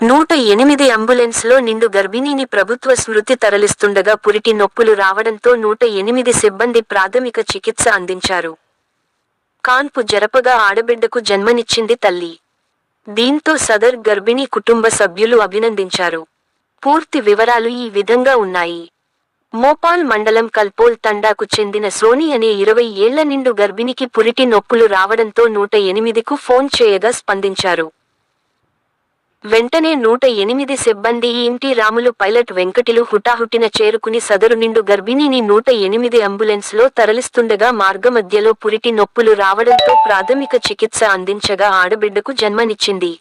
నూట ఎనిమిది అంబులెన్స్లో నిండు గర్భిణిని ప్రభుత్వ స్మృతి తరలిస్తుండగా పురిటి నొప్పులు రావడంతో నూట ఎనిమిది సిబ్బంది ప్రాథమిక చికిత్స అందించారు. కాన్పు జరపగా ఆడబిడ్డకు జన్మనిచ్చింది తల్లి. దీంతో సదర్ గర్భిణీ కుటుంబ సభ్యులు అభినందించారు. పూర్తి వివరాలు ఈ విధంగా ఉన్నాయి. మోపాల్ మండలం కల్పోల్ తండాకు చెందిన సోని అనే ఇరవై ఏళ్ళ నిండు గర్భిణికి పురిటి నొప్పులు రావడంతో నూట ఎనిమిదికు ఫోన్ చేయగా స్పందించారు. వెంటనే నూట ఎనిమిది సిబ్బంది ఇంటి రాములు పైలట్ వెంకటిలు హుటాహుటిన చేరుకుని సదరు నిండు గర్భిణిని నూట ఎనిమిది అంబులెన్స్లో తరలిస్తుండగా మార్గమధ్యలో పురిటి నొప్పులు రావడంతో ప్రాథమిక చికిత్స అందించగా ఆడబిడ్డకు జన్మనిచ్చింది.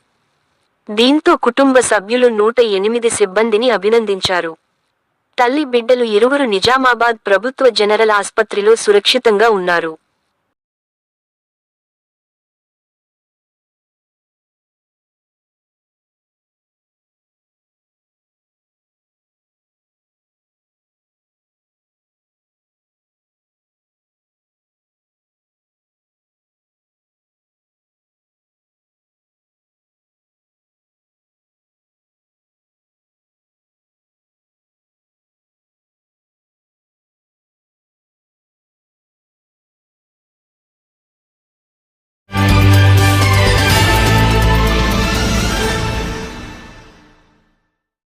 దీంతో కుటుంబ సభ్యులు నూట ఎనిమిది సిబ్బందిని అభినందించారు. తల్లి బిడ్డలు ఇరువురు నిజామాబాద్ ప్రభుత్వ జనరల్ ఆస్పత్రిలో సురక్షితంగా ఉన్నారు.